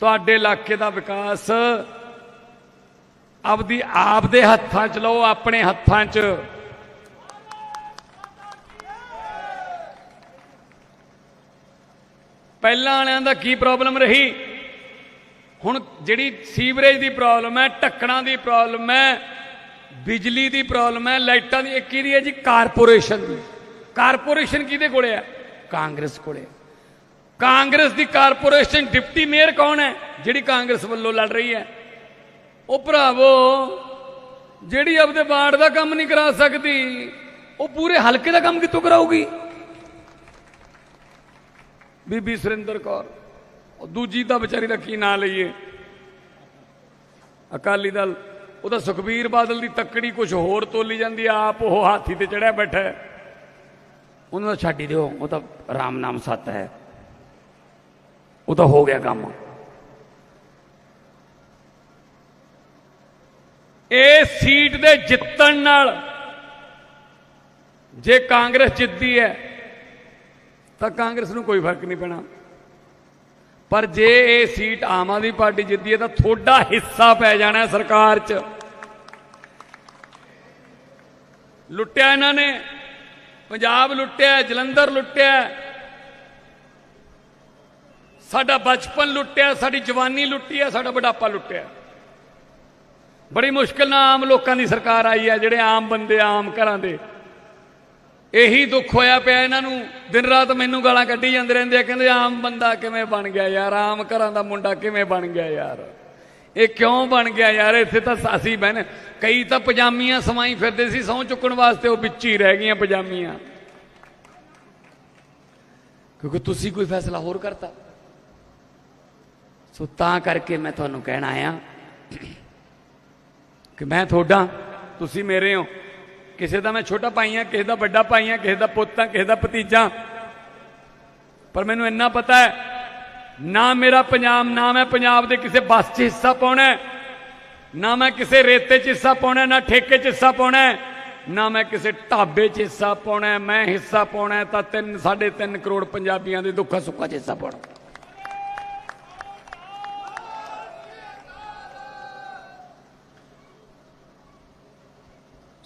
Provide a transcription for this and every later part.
ਤੁਹਾਡੇ ਇਲਾਕੇ ਦਾ ਵਿਕਾਸ ਆਪਦੀ ਆਪ ਦੇ ਹੱਥਾਂ 'ਚ ਲਓ, ਆਪਣੇ ਹੱਥਾਂ 'ਚ। ਪਹਿਲਾਂ ਵਾਲਿਆਂ ਦਾ ਕੀ ਪ੍ਰੋਬਲਮ ਰਹੀ? ਹੁਣ ਜਿਹੜੀ ਸੀਵਰੇਜ ਦੀ ਪ੍ਰੋਬਲਮ ਹੈ, ਢੱਕਣਾਂ ਦੀ ਪ੍ਰੋਬਲਮ ਹੈ, ਬਿਜਲੀ ਦੀ ਪ੍ਰੋਬਲਮ ਹੈ, ਲਾਈਟਾਂ ਦੀ ਇੱਕ ਕਿਹਦੀ ਹੈ ਜੀ? ਕਾਰਪੋਰੇਸ਼ਨ ਦੀ। ਕਾਰਪੋਰੇਸ਼ਨ ਕਿਹਦੇ ਕੋਲੇ ਹੈ? ਕਾਂਗਰਸ ਕੋਲੇ। ਹੈ। ਕਾਂਗਰਸ ਦੀ ਕਾਰਪੋਰੇਸ਼ਨ ਡਿਪਟੀ ਮੇਅਰ ਕੌਣ ਹੈ? ਜਿਹੜੀ ਕਾਂਗਰਸ ਵੱਲੋਂ ਲੜ ਰਹੀ ਹੈ। ਉਹ ਭਰਾਵੋ, ਜਿਹੜੀ ਆਪਦੇ ਵਾਰਡ ਦਾ ਕੰਮ ਨਹੀਂ ਕਰਾ ਸਕਦੀ, ਉਹ ਪੂਰੇ ਹਲਕੇ ਦਾ ਕੰਮ ਕਿੱਥੋਂ ਕਰਾਊਗੀ? ਬੀਬੀ ਸੁਰਿੰਦਰ ਕੌਰ, ਉਹ ਦੂਜੀ ਦਾ ਵਿਚਾਰੀ ਦਾ ਕੀ ਨਾਂ ਲਈਏ? ਅਕਾਲੀ ਦਲ, ਉਹਦਾ ਸੁਖਬੀਰ ਬਾਦਲ ਦੀ ਤੱਕੜੀ ਕੁਝ ਹੋਰ ਤੋਲੀ ਜਾਂਦੀ ਆਪ ਉਹ ਹਾਥੀ ਤੇ ਚੜਿਆ ਬੈਠਾ ਉਹਨੂੰ ਉਹਨਾਂ ਦਾ ਛੱਡ ਦਿਓ, ਉਹ ਤਾਂ ਰਾਮ ਨਾਮ ਸੱਤ ਹੈ। ਉਹ ਤਾਂ ਹੋ ਗਿਆ ਕੰਮ। ਇਹ ਸੀਟ ਦੇ ਜਿੱਤਣ ਨਾਲ ਜੇ ਕਾਂਗਰਸ ਜਿੱਤਦੀ ਹੈ, ਤਾਂ ਕਾਂਗਰਸ ਨੂੰ ਕੋਈ ਫ਼ਰਕ ਨਹੀਂ ਪੈਣਾ। ਪਰ ਜੇ ਇਹ ਸੀਟ ਆਮ ਆਦਮੀ ਪਾਰਟੀ ਜਿੱਤਦੀ ਹੈ, ਤਾਂ ਥੋੜਾ ਹਿੱਸਾ ਪੈ ਜਾਣਾ ਸਰਕਾਰ 'ਚ। ਲੁੱਟਿਆ ਇਹਨਾਂ ਨੇ, ਪੰਜਾਬ ਲੁੱਟਿਆ, ਜਲੰਧਰ ਲੁੱਟਿਆ ਸਾਡਾ ਬਚਪਨ ਲੁੱਟਿਆ, ਸਾਡੀ ਜਵਾਨੀ ਲੁੱਟੀ ਹੈ, ਸਾਡਾ ਬੁਢਾਪਾ ਲੁੱਟਿਆ। ਬੜੀ ਮੁਸ਼ਕਲ ਨਾਲ ਆਮ ਲੋਕਾਂ ਦੀ ਸਰਕਾਰ ਆਈ ਹੈ, ਜਿਹੜੇ ਆਮ ਬੰਦੇ, ਆਮ ਘਰਾਂ ਦੇ। ਇਹੀ ਦੁੱਖ ਹੋਇਆ ਪਿਆ ਇਹਨਾਂ ਨੂੰ। ਦਿਨ ਰਾਤ ਮੈਨੂੰ ਗਾਲਾਂ ਕੱਢੀ ਜਾਂਦੇ ਰਹਿੰਦੇ ਆ, ਕਹਿੰਦੇ ਆਮ ਬੰਦਾ ਕਿਵੇਂ ਬਣ ਗਿਆ ਯਾਰ? ਆਮ ਘਰਾਂ ਦਾ ਮੁੰਡਾ ਕਿਵੇਂ ਬਣ ਗਿਆ ਯਾਰ? ਇਹ ਕਿਉਂ ਬਣ ਗਿਆ ਯਾਰ? ਇੱਥੇ ਤਾਂ ਅਸੀਂ ਬਹਿਨ ਕਈ ਤਾਂ ਪਜਾਮੀਆਂ ਸਮਾਈ ਫਿਰਦੇ ਸੀ, ਸਹੁੰ ਚੁੱਕਣ ਵਾਸਤੇ ਉਹ ਵਿੱਚ ਹੀ ਰਹਿ ਗਈਆਂ ਪਜਾਮੀਆਂ। ਕਿਉਂਕਿ ਤੁਸੀਂ ਕੋਈ ਫੈਸਲਾ ਹੋਰ ਕਰਤਾ। ਸੋ ਤਾਂ ਕਰਕੇ ਮੈਂ ਤੁਹਾਨੂੰ ਕਹਿਣ ਆਇਆ ਕਿ ਮੈਂ ਤੁਹਾਡਾ, ਤੁਸੀਂ ਮੇਰੇ ਹੋ। ਕਿਸੇ ਦਾ ਮੈਂ ਛੋਟਾ ਭਾਈ ਹਾਂ, ਕਿਸੇ ਦਾ ਵੱਡਾ ਭਾਈ ਹਾਂ, ਕਿਸੇ ਦਾ ਪੁੱਤ ਹਾਂ, ਕਿਸੇ ਦਾ ਭਤੀਜਾ ਪਰ ਮੈਨੂੰ ਇੰਨਾ ਪਤਾ ਹੈ, ਨਾ ਮੇਰਾ ਪੰਜਾਬ, ਨਾ ਮੈਂ ਪੰਜਾਬ ਦੇ ਕਿਸੇ ਬੱਸ 'ਚ ਹਿੱਸਾ ਪਾਉਣਾ ਨਾ ਮੈਂ ਕਿਸੇ ਰੇਤੇ 'ਚ ਹਿੱਸਾ ਪਾਉਣਾ ਨਾ ਠੇਕੇ 'ਚ ਹਿੱਸਾ ਪਾਉਣਾ ਨਾ ਮੈਂ ਕਿਸੇ ਢਾਬੇ 'ਚ ਹਿੱਸਾ ਪਾਉਣਾ ਮੈਂ ਹਿੱਸਾ ਪਾਉਣਾ ਹੈ ਤਾਂ 3 3.5 ਕਰੋੜ ਪੰਜਾਬੀਆਂ ਦੇ ਦੁੱਖਾਂ ਸੁੱਖਾਂ 'ਚ ਹਿੱਸਾ ਪਾਉਣਾ।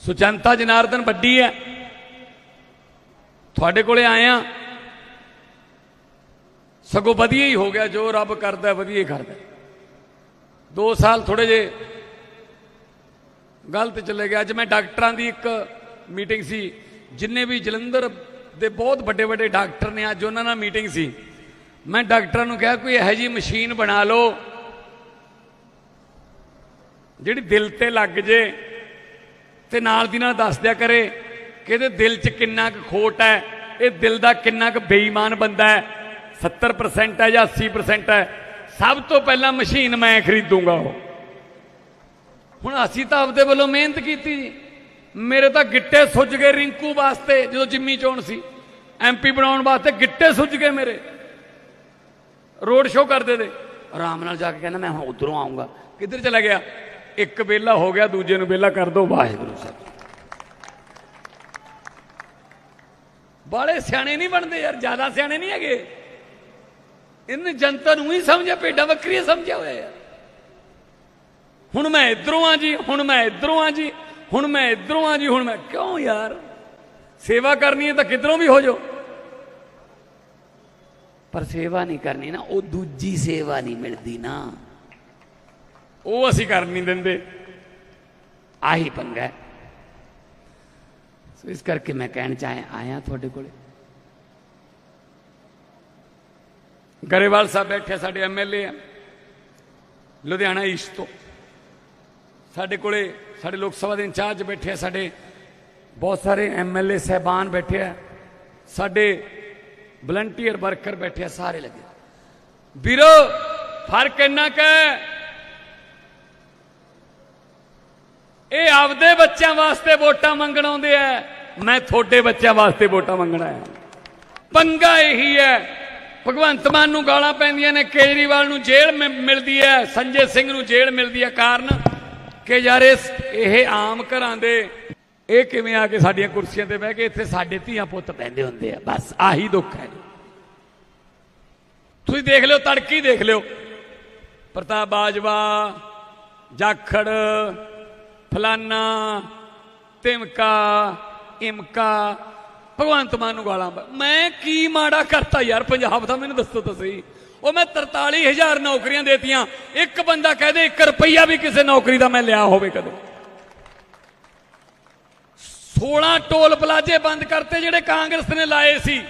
ਸੋ ਜਨਤਾ ਜਨਾਰਦਨ ਵੱਡੀ ਹੈ। ਤੁਹਾਡੇ ਕੋਲੇ ਆਏ ਆ। ਸਗੋਂ ਵਧੀਆ ਹੀ ਹੋ ਗਿਆ, ਜੋ ਰੱਬ ਕਰਦਾ ਵਧੀਆ ਹੀ ਕਰਦਾ ਹੈ। ਦੋ ਸਾਲ ਥੋੜੇ ਜੇ ਗਲਤ ਚਲੇ ਗਿਆ ਅੱਜ ਮੈਂ ਡਾਕਟਰਾਂ ਦੀ ਇੱਕ ਮੀਟਿੰਗ ਸੀ। ਜਿੰਨੇ ਵੀ ਜਲੰਧਰ ਦੇ ਬਹੁਤ ਵੱਡੇ ਵੱਡੇ ਡਾਕਟਰ ਨੇ, ਅੱਜ ਉਹਨਾਂ ਨਾਲ ਮੀਟਿੰਗ ਸੀ। ਮੈਂ ਡਾਕਟਰਾਂ ਨੂੰ ਕਿਹਾ, ਕੋਈ ਇਹੋ ਜਿਹੀ ਮਸ਼ੀਨ ਬਣਾ ਲਓ, ਜਿਹੜੀ ਦਿਲ ਤੇ ਲੱਗ ਜੇ। ਤੇ ਨਾਲ ਦੀ ਨਾਲ ਦੱਸ ਦਿਆ ਕਰੇ ਕਿ ਇਹਦੇ ਦਿਲ 'ਚ ਕਿੰਨਾ ਕੁ ਖੋਟ ਹੈ, ਇਹ ਦਿਲ ਦਾ ਕਿੰਨਾ ਕੁ ਬੇਈਮਾਨ ਬੰਦਾ ਹੈ 70% ਹੈ ਜਾਂ 80% ਹੈ, ਸਭ ਤੋਂ ਪਹਿਲਾਂ ਮਸ਼ੀਨ ਮੈਂ ਖਰੀਦੂੰਗਾ ਉਹ। ਹੁਣ ਅਸੀਂ ਤਾਂ ਆਪਦੇ ਵੱਲੋਂ ਮਿਹਨਤ ਕੀਤੀ ਜੀ। ਮੇਰੇ ਤਾਂ ਗਿੱਟੇ ਸੁੱਜ ਗਏ ਰਿੰਕੂ ਵਾਸਤੇ, ਜਦੋਂ ਜਿੰਮੀ ਚੋਣ ਸੀ। ਐਮਪੀ ਬਣਾਉਣ ਵਾਸਤੇ ਗਿੱਟੇ ਸੁੱਜ ਗਏ ਮੇਰੇ। ਰੋਡ ਸ਼ੋਅ ਕਰਦੇ ਤੇ। ਆਰਾਮ ਨਾਲ ਜਾ ਕੇ ਕਹਿੰਦਾ, ਮੈਂ ਹੁਣ ਉਧਰੋਂ ਆਉਂਗਾ ਕਿੱਧਰ ਚਲਾ ਗਿਆ? ਇੱਕ ਵੇਲਾ ਹੋ ਗਿਆ, ਦੂਜੇ ਨੂੰ ਵੇਲਾ ਕਰ ਦੋ, ਵਾਹਿਗੁਰੂ ਸਾਹਿਬ। ਬਾਲੇ ਸਿਆਣੇ ਨਹੀਂ ਬਣਦੇ ਯਾਰ, ਜ਼ਿਆਦਾ ਸਿਆਣੇ ਨਹੀਂ ਹੈਗੇ। ਇਹਨੇ ਜਨਤਾ ਨੂੰ ਹੀ ਸਮਝਿਆ, ਭੇਡਾਂ ਬੱਕਰੀਆਂ ਸਮਝਿਆ ਹੋਇਆ ਯਾਰ। ਹੁਣ ਮੈਂ ਇਧਰੋਂ ਆ ਜੀ, ਹੁਣ ਮੈਂ ਇਧਰੋਂ ਆ ਜੀ, ਹੁਣ ਮੈਂ ਇਧਰੋਂ ਆ ਜੀ, ਹੁਣ ਮੈਂ ਕਿਉਂ ਯਾਰ? ਸੇਵਾ ਕਰਨੀ ਹੈ ਤਾਂ ਕਿਧਰੋਂ ਵੀ ਹੋ ਜਾਓ। ਪਰ ਸੇਵਾ ਨਹੀਂ ਕਰਨੀ ਨਾ, ਉਹ ਦੂਜੀ ਸੇਵਾ ਨਹੀਂ ਮਿਲਦੀ ਨਾ। ਉਹ ਅਸੀਂ ਕਰਨ ਨਹੀਂ ਦਿੰਦੇ। ਆਹੀ ਪੰਗਾ ਸੋ ਇਸ ਕਰਕੇ ਮੈਂ ਕਹਿਣ ਚਾਹਿਆ ਆਇਆ ਤੁਹਾਡੇ ਕੋਲੇ। ਗਰੇਵਾਲ ਸਾਹਿਬ ਬੈਠੇ ਸਾਡੇ ਐਮਐਲਏ ਆ। ਲੁਧਿਆਣਾ ਈਸਟ ਤੋਂ। ਸਾਡੇ ਕੋਲੇ ਸਾਡੇ ਲੋਕ ਸਭਾ ਦੇ ਇੰਚਾਰਜ ਬੈਠੇ ਆ, ਸਾਡੇ ਬਹੁਤ ਸਾਰੇ ਐਮਐਲਏ ਸਹਿਬਾਨ ਬੈਠੇ ਆ। ਸਾਡੇ ਵਲੰਟੀਅਰ ਵਰਕਰ ਬੈਠੇ ਆ, ਸਾਰੇ ਲੱਗੇ। ਵੀਰੋ, ਫ਼ਰਕ ਇੰਨਾ ਕੁ ਹੈ ਇਹ ਆਪਦੇ ਬੱਚਿਆਂ ਵਾਸਤੇ ਵੋਟਾਂ ਮੰਗਣ ਆਉਂਦੇ ਆ। ਮੈਂ ਤੁਹਾਡੇ ਬੱਚਿਆਂ ਵਾਸਤੇ ਵੋਟਾਂ ਮੰਗਣਾ ਆਇਆ ਪੰਗਾ ਇਹੀ ਹੈ। ਭਗਵੰਤ ਮਾਨ ਨੂੰ ਗਾਲਾਂ ਪੈਂਦੀਆਂ ਨੇ, ਕੇਜਰੀਵਾਲ ਨੂੰ ਜੇਲ੍ਹ ਮਿਲਦੀ ਹੈ, ਸੰਜੇ ਸਿੰਘ ਨੂੰ ਜੇਲ੍ਹ ਮਿਲਦੀ ਹੈ ਕਾਰਨ ਕਿ ਯਾਰ ਇਹ ਆਮ ਘਰਾਂ ਦੇ, ਇਹ ਕਿਵੇਂ ਆ ਕੇ ਸਾਡੀਆਂ ਕੁਰਸੀਆਂ ਤੇ ਬਹਿ ਕੇ ਇੱਥੇ ਸਾਡੇ ਧੀਆਂ ਪੁੱਤ ਪੈਂਦੇ ਹੁੰਦੇ ਆ। ਬਸ ਆਹੀ ਦੁੱਖ ਹੈ। ਤੁਸੀਂ ਦੇਖ ਲਿਓ, ਤੜਕੀ ਦੇਖ ਲਿਓ। ਪ੍ਰਤਾਪ ਬਾਜਵਾ, ਜਾਖੜ ਫਲਾਨਾ, ਤਿਮਕਾ, ਇਮਕਾ, ਭਗਵੰਤ ਮਾਨ ਨੂੰ ਗਾਲਾਂ ਮੈਂ ਕੀ ਮਾੜਾ ਕਰਤਾ ਯਾਰ, ਪੰਜਾਬ ਦਾ ਮੈਨੂੰ ਦੱਸੋ ਤਾਂ ਸਹੀ ਉਹ ਮੈਂ 43000 ਨੌਕਰੀਆਂ ਦੇਤੀਆਂ, ਇੱਕ ਬੰਦਾ ਕਹਦੇ 1 ਰੁਪਈਆ ਵੀ ਕਿਸੇ ਨੌਕਰੀ ਦਾ ਮੈਂ ਲਿਆ ਹੋਵੇ ਕਦੇ। 16 ਟੋਲ ਪਲਾਜੇ ਬੰਦ ਕਰਤੇ ਜਿਹੜੇ ਕਾਂਗਰਸ ਨੇ ਲਾਏ ਸੀ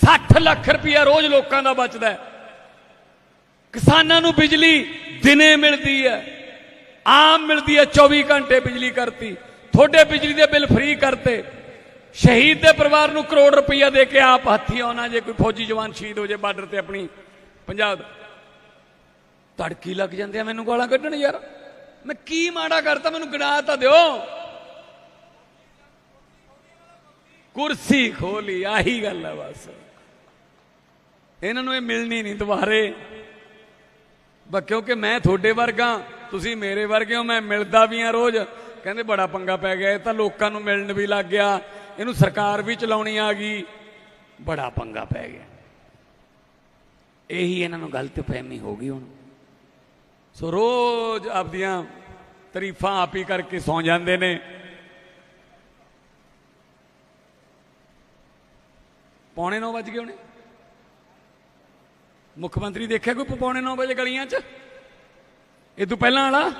60 ਲੱਖ ਰੁਪਈਆ ਰੋਜ਼ ਲੋਕਾਂ ਦਾ ਬਚਦਾ ਕਿਸਾਨਾਂ ਨੂੰ ਬਿਜਲੀ ਦਿਨੇ ਮਿਲਦੀ ਹੈ। ਆਮ ਮਿਲਦੀ ਹੈ 24 ਘੰਟੇ ਬਿਜਲੀ ਕਰਤੀ। ਤੁਹਾਡੇ ਬਿਜਲੀ ਦੇ ਬਿੱਲ ਫ੍ਰੀ ਕਰਤੇ। ਸ਼ਹੀਦ ਦੇ ਪਰਿਵਾਰ ਨੂੰ ਕਰੋੜ ਰੁਪਈਆ ਦੇ ਕੇ ਆਪ ਹੱਥੀ ਆਉਣਾ, ਜੇ ਕੋਈ ਫੌਜੀ ਜਵਾਨ ਸ਼ਹੀਦ ਹੋ ਜੇ ਬਾਰਡਰ ਤੇ ਆਪਣੀ ਪੰਜਾਬ ਦਾ। ਤੜਕੀ ਲੱਗ ਜਾਂਦੇ ਆ ਮੈਨੂੰ ਗਾਲਾਂ ਕੱਢਣ ਯਾਰ। ਮੈਂ ਕੀ ਮਾੜਾ ਕਰਤਾ, ਮੈਨੂੰ ਗਿਣਾ ਤਾਂ ਦਿਓ। ਕੁਰਸੀ ਖੋਲੀ, ਆਹੀ ਗੱਲ ਹੈ ਬਸ। ਇਹਨਾਂ ਨੂੰ ਇਹ ਮਿਲਣੀ ਨਹੀਂ ਦੁਬਾਰੇ। ਬਸ ਕਿਉਂਕਿ ਮੈਂ ਤੁਹਾਡੇ ਵਰਗਾ ਤੁਸੀਂ ਮੇਰੇ ਵਰਗੇ ਹੋ ਮੈਂ ਮਿਲਦਾ ਵੀ ਆ ਰੋਜ਼। ਕਹਿੰਦੇ ਬੜਾ ਪੰਗਾ ਪੈ ਗਿਆ, ਇਹ ਤਾਂ ਲੋਕਾਂ ਨੂੰ ਮਿਲਣ ਵੀ ਲੱਗ ਗਿਆ। ਇਹਨੂੰ ਸਰਕਾਰ ਵੀ ਚਲਾਉਣੀ ਆ ਗਈ। ਬੜਾ ਪੰਗਾ ਪੈ ਗਿਆ। ਇਹੀ ਇਹਨਾਂ ਨੂੰ ਗਲਤ ਫਹਿਮੀ ਹੋ ਗਈ ਹੁਣ। ਸੋ ਰੋਜ਼ ਆਪਦੀਆਂ ਤਾਰੀਫਾਂ ਆਪ ਹੀ ਕਰਕੇ ਸੌ ਜਾਂਦੇ ਨੇ। ਪੌਣੇ 9 ਵੱਜ ਗਏ ਹੋਣੇ। ਮੁੱਖ ਮੰਤਰੀ ਦੇਖਿਆ ਕੋਈ ਪੌਣੇ 9 ਵਜੇ ਗਲੀਆਂ 'ਚ? ਇਹ ਤੋਂ ਪਹਿਲਾਂ ਵਾਲਾ?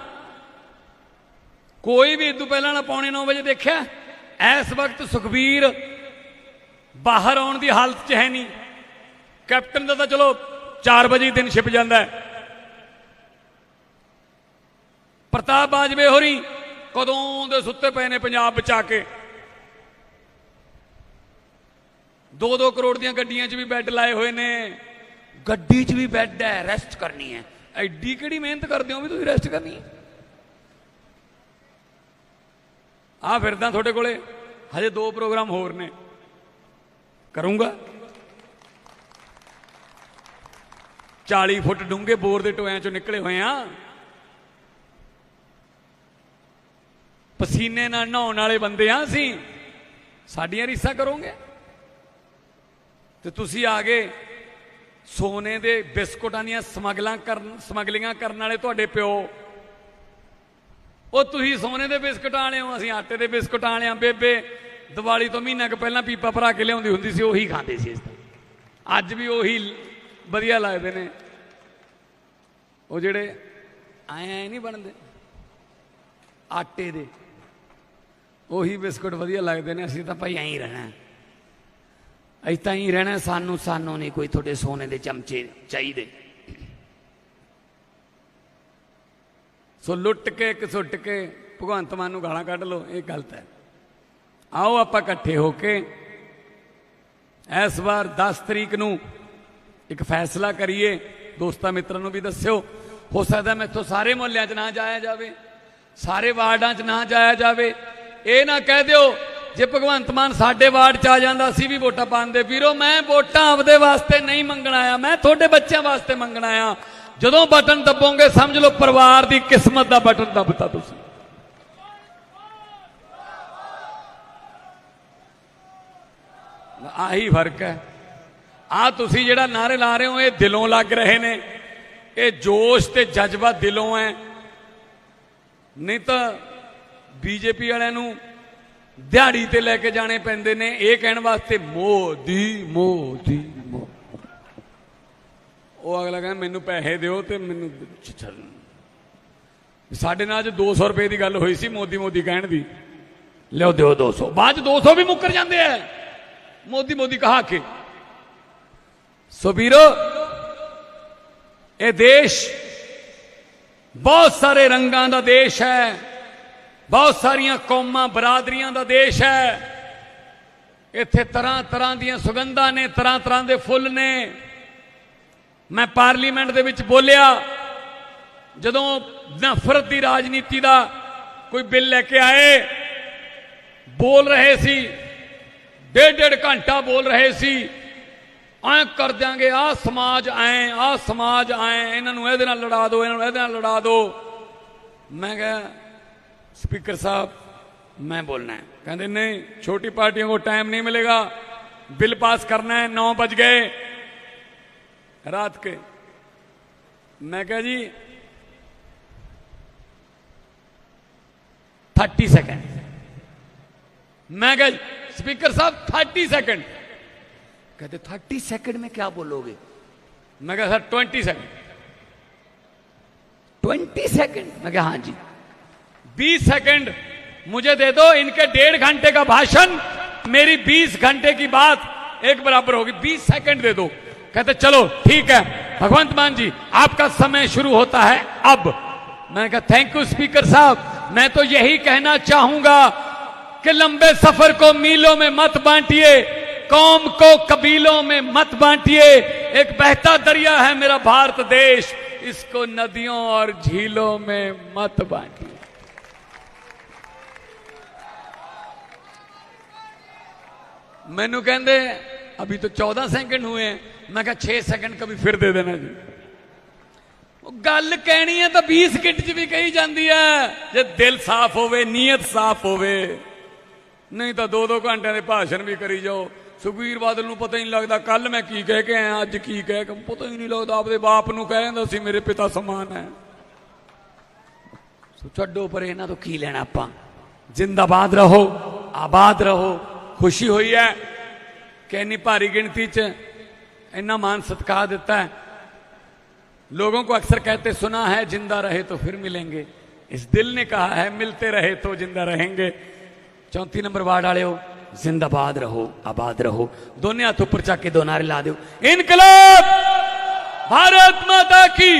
ਕੋਈ ਵੀ ਇਹ ਤੋਂ ਪਹਿਲਾਂ ਵਾਲਾ ਪੌਣੇ 9 ਵਜੇ ਦੇਖਿਆ? ਇਸ ਵਕਤ ਸੁਖਬੀਰ ਬਾਹਰ ਆਉਣ ਦੀ ਹਾਲਤ 'ਚ ਹੈ ਨਹੀਂ। ਕੈਪਟਨ ਦਾ ਤਾਂ ਚਲੋ 4 ਵਜੇ ਦਿਨ ਛਿਪ ਜਾਂਦਾ ਪ੍ਰਤਾਪ ਬਾਜਵੇ ਹੋਰੀ ਕਦੋਂ ਦੇ ਸੁੱਤੇ ਪਏ ਨੇ ਪੰਜਾਬ ਬਚਾ ਕੇ? 2-2 ਕਰੋੜ ਦੀਆਂ ਗੱਡੀਆਂ 'ਚ ਵੀ ਬੈੱਡ ਲਾਏ ਹੋਏ ਨੇ। ਗੱਡੀ 'ਚ ਵੀ ਬੈੱਡ ਹੈ, ਰੈਸਟ ਕਰਨੀ ਹੈ। ਐਡੀ ਕਿਹੜੀ ਮਿਹਨਤ ਕਰਦੇ ਹੋ ਵੀ ਤੁਸੀਂ ਰੈਸਟ ਕਰਨੀ ਹੈ? ਆ ਫਿਰਦਾ ਤੁਹਾਡੇ ਕੋਲੇ। ਹਜੇ ਦੋ ਪ੍ਰੋਗਰਾਮ ਹੋਰ ਨੇ। ਕਰੂੰਗਾ। 40 ਫੁੱਟ ਡੂੰਘੇ ਬੋਰ ਦੇ ਟੋਇਆਂ ਚੋਂ ਨਿਕਲੇ ਹੋਏ ਆ ਪਸੀਨੇ ਨਾਲ ਨਹਾਉਣ ਵਾਲੇ ਬੰਦੇ ਆ ਅਸੀਂ। ਸਾਡੀਆਂ ਰੀਸਾਂ ਕਰੋਗੇ। ਤੇ ਤੁਸੀਂ ਆ ਗਏ। ਸੋਨੇ ਦੇ ਬਿਸਕੁਟਾਂ ਦੀਆਂ ਸਮਗਲਾਂ ਕਰਨ ਸਮਗਲਿੰਗਾਂ ਕਰਨ ਵਾਲੇ ਤੁਹਾਡੇ ਪਿਓ। ਉਹ ਤੁਸੀਂ ਸੋਨੇ ਦੇ ਬਿਸਕੁਟਾਂ ਵਾਲੇ ਹੋ, ਅਸੀਂ ਆਟੇ ਦੇ ਬਿਸਕੁਟਾਂ ਵਾਲੇ ਆ ਬੇਬੇ, ਦੀਵਾਲੀ ਤੋਂ ਮਹੀਨਾ ਕੁ ਪਹਿਲਾਂ ਪੀਪਾ ਭਰਾ ਕੇ ਲਿਆਉਂਦੀ ਹੁੰਦੀ ਸੀ, ਉਹੀ ਖਾਂਦੇ ਸੀ ਇਸ ਤਰ੍ਹਾਂ। ਅੱਜ ਵੀ ਉਹੀ ਵਧੀਆ ਲੱਗਦੇ ਨੇ। ਉਹ ਜਿਹੜੇ ਆਏ ਆਏ ਨਹੀਂ ਬਣਦੇ, ਆਟੇ ਦੇ, ਉਹੀ ਬਿਸਕੁਟ ਵਧੀਆ ਲੱਗਦੇ ਨੇ, ਅਸੀਂ ਤਾਂ ਭਾਈ ਐਂ ਹੀ ਰਹਿਣਾ। ਅਸੀਂ ਤਾਂ ਹੀ ਰਹਿਣਾ ਸਾਨੂੰ ਸਾਨੂੰ ਨਹੀਂ ਕੋਈ ਤੁਹਾਡੇ ਸੋਨੇ ਦੇ ਚਮਚੇ ਚਾਹੀਦੇ। ਸੋ ਲੁੱਟ ਕੇ ਇੱਕ ਸੁੱਟ ਕੇ ਭਗਵੰਤ ਮਾਨ ਨੂੰ ਗਾਲਾਂ ਕੱਢ ਲਓ, ਇਹ ਗਲਤ ਹੈ। ਆਓ ਆਪਾਂ ਇਕੱਠੇ ਹੋ ਕੇ ਇਸ ਵਾਰ 10 ਤਰੀਕ ਨੂੰ ਇੱਕ ਫੈਸਲਾ ਕਰੀਏ। ਦੋਸਤਾਂ ਮਿੱਤਰਾਂ ਨੂੰ ਵੀ ਦੱਸਿਓ, ਹੋ ਸਕਦਾ ਮੈਥੋਂ ਸਾਰੇ ਮੁਹੱਲਿਆਂ 'ਚ ਨਾ ਜਾਇਆ ਜਾਵੇ, ਸਾਰੇ ਵਾਰਡਾਂ 'ਚ ਨਾ ਜਾਇਆ ਜਾਵੇ। ਇਹ ਨਾ ਕਹਿ ਦਿਓ ਜੇ ਭਗਵੰਤ ਮਾਨ ਸਾਡੇ ਵਾਰਡ 'ਚ ਆ ਜਾਂਦਾ, ਅਸੀਂ ਵੀ ਵੋਟਾਂ ਪਾਉਂਦੇ ਵੀਰੋ, ਮੈਂ ਵੋਟਾਂ ਆਪਦੇ ਵਾਸਤੇ ਨਹੀਂ ਮੰਗਣ ਆਇਆ, ਮੈਂ ਤੁਹਾਡੇ ਬੱਚਿਆਂ ਵਾਸਤੇ ਮੰਗਣ ਆਇਆ। ਜਦੋਂ ਬਟਨ ਦੱਬੋਗੇ, ਸਮਝ ਲਓ ਪਰਿਵਾਰ ਦੀ ਕਿਸਮਤ ਦਾ ਬਟਨ ਦੱਬਤਾ ਤੁਸੀਂ। ਆਹੀ ਫ਼ਰਕ ਹੈ। ਆ ਤੁਸੀਂ ਜਿਹੜਾ ਨਾਰੇ ਲਾ ਰਹੇ ਹੋ, ਇਹ ਦਿਲੋਂ ਲੱਗ ਰਹੇ ਨੇ। ਇਹ ਜੋਸ਼ ਤੇ ਜਜ਼ਬਾ ਦਿਲੋਂ ਹੈ। ਨਹੀਂ ਤਾਂ ਬੀਜੇਪੀ ਵਾਲਿਆਂ ਨੂੰ ਦਿਹਾੜੀ ਤੇ ਲੈ ਕੇ ਜਾਣੇ ਪੈਂਦੇ ਨੇ, ਇਹ ਕਹਿਣ ਵਾਸਤੇ ਮੋਦੀ ਮੋਦੀ ਉਹ ਅਗਲਾ ਕਹਿੰਦਾ, ਮੈਨੂੰ ਪੈਸੇ ਦਿਓ ਤੇ ਮੈਨੂੰ ਸਾਡੇ ਨਾਲ ਅੱਜ 200 ਰੁਪਏ ਦੀ ਗੱਲ ਹੋਈ ਸੀ ਮੋਦੀ ਮੋਦੀ ਕਹਿਣ ਦੀ। ਲਿਓ ਦਿਓ 200 ਬਾਅਦ ਚ 200 ਵੀ ਮੁੱਕਰ ਜਾਂਦੇ ਆ ਮੋਦੀ ਮੋਦੀ ਕਹਾ ਕੇ। ਸੋ ਵੀਰੋ, ਇਹ ਦੇਸ਼ ਬਹੁਤ ਸਾਰੇ ਰੰਗਾਂ ਦਾ ਦੇਸ਼ ਹੈ। ਬਹੁਤ ਸਾਰੀਆਂ ਕੌਮਾਂ ਬਰਾਦਰੀਆਂ ਦਾ ਦੇਸ਼ ਹੈ। ਇੱਥੇ ਤਰ੍ਹਾਂ ਤਰ੍ਹਾਂ ਦੀਆਂ ਸੁਗੰਧਾਂ ਨੇ ਤਰ੍ਹਾਂ ਤਰ੍ਹਾਂ ਦੇ ਫੁੱਲ ਨੇ। ਮੈਂ ਪਾਰਲੀਮੈਂਟ ਦੇ ਵਿੱਚ ਬੋਲਿਆ, ਜਦੋਂ ਨਫ਼ਰਤ ਦੀ ਰਾਜਨੀਤੀ ਦਾ ਕੋਈ ਬਿੱਲ ਲੈ ਕੇ ਆਏ, ਬੋਲ ਰਹੇ ਸੀ ਡੇਢ ਡੇਢ ਘੰਟਾ ਬੋਲ ਰਹੇ ਸੀ, ਐਂ ਕਰ ਦਿਆਂਗੇ ਆ ਸਮਾਜ ਐ ਆ ਸਮਾਜ ਐ, ਇਹਨਾਂ ਨੂੰ ਇਹਦੇ ਨਾਲ ਲੜਾ ਦਿਓ ਇਹਨਾਂ ਨੂੰ ਇਹਦੇ ਨਾਲ ਲੜਾ ਦਿਓ ਮੈਂ ਕਿਹਾ स्पीकर साहब, मैं बोलना है। कहते, नहीं, छोटी पार्टियों को टाइम नहीं मिलेगा। बिल पास करना है, नौ बज गए। रात के। मैं कह, जी थर्टी सेकेंड मैं कह, स्पीकर साहब थर्टी सेकेंड कहते थर्टी सेकेंड में क्या बोलोगे? मैं कह, sir twenty second twenty second मैं कह हाँ जी. 20 सेकंड, मुझे दे दो इनके डेढ़ घंटे का भाषण। मेरी 20 घंटे की बात एक बराबर होगी। 20 सेकंड दे दो। कहते, चलो, ठीक है। भगवंत मान जी, आपका समय शुरू होता है। अब। मैंने कहा थैंक यू स्पीकर साहब। मैं तो यही कहना चाहूँगा कि लंबे सफ़र को मीलों में मत बांटिए, कौम को कबीलों में मत बांटिए। एक बहता दरिया है मेरा भारत देश। इसको नदियों और झीलों में मत बांटिए। ਮੈਨੂੰ ਕਹਿੰਦੇ, ਅਭੀ ਤਾਂ 14 ਸੈਕਿੰਡ ਹੋਏ ਮੈਂ ਕਿਹਾ 6 ਸੈਕਿੰਡ ਕभी ਫਿਰ ਦੇ ਦੇਣਾ ਜੀ। ਉਹ ਗੱਲ ਕਹਿਣੀ ਹੈ ਤਾਂ 20 ਸਕਿੰਟ 'ਚ ਵੀ ਕਹੀ ਜਾਂਦੀ ਹੈ ਜੇ ਦਿਲ ਸਾਫ਼ ਹੋਵੇ, ਨੀਅਤ ਸਾਫ਼ ਹੋਵੇ, ਨਹੀਂ ਤਾਂ 2-2 ਘੰਟਿਆਂ ਦੇ ਭਾਸ਼ਣ ਵੀ ਕਰੀ ਜਾਓ। ਸੁਖਬੀਰ ਬਾਦਲ ਨੂੰ ਪਤਾ ਹੀ ਨਹੀਂ ਲੱਗਦਾ ਕੱਲ ਮੈਂ ਕੀ ਕਹਿ ਕੇ ਆਇਆ, ਅੱਜ ਕੀ ਕਹਿ ਕੇ ਪਤਾ ਹੀ ਨਹੀਂ ਲੱਗਦਾ, ਆਪਦੇ ਬਾਪ ਨੂੰ ਕਹਿ ਜਾਂਦਾ ਸੀ, ਮੇਰੇ ਪਿਤਾ ਸਮਾਨ ਹੈ। ਸੋ ਛੱਡੋ ਪਰ, ਇਹਨਾਂ ਤੋਂ ਕੀ ਲੈਣਾ ਆਪਾਂ? ਜਿੰਦਾਬਾਦ ਰਹੋ, ਆਬਾਦ ਰਹੋ। ਖੁਸ਼ੀ ਹੋਈ ਹੈ ਕਿ ਇੰਨੀ ਭਾਰੀ ਗਿਣਤੀ 'ਚ ਇੰਨਾ ਮਾਨ ਸਤਿਕਾਰ ਦਿੱਤਾ ਹੈ लोगों को अक्सर कहते सुना है जिंदा रहे तो फिर मिलेंगे इस दिल ने कहा है मिलते रहे तो जिंदा रहेंगे चौथी नंबर वार्ड वाले हो जिंदाबाद रहो आबाद रहो दोनों हाथ ऊपर चाके दो नारे ला दो इनकलाब भारत माता की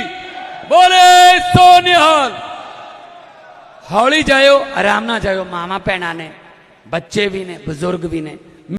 बोले सोनिहाल ਹੌਲੀ ਜਾਇਓ ਆਰਾਮ ਨਾਲ ਜਾਇਓ ਮਾਮਾ ਭੈਣਾਂ ਨੇ ਬੱਚੇ ਵੀ ਨੇ ਬਜ਼ੁਰਗ ਵੀ ਨੇ।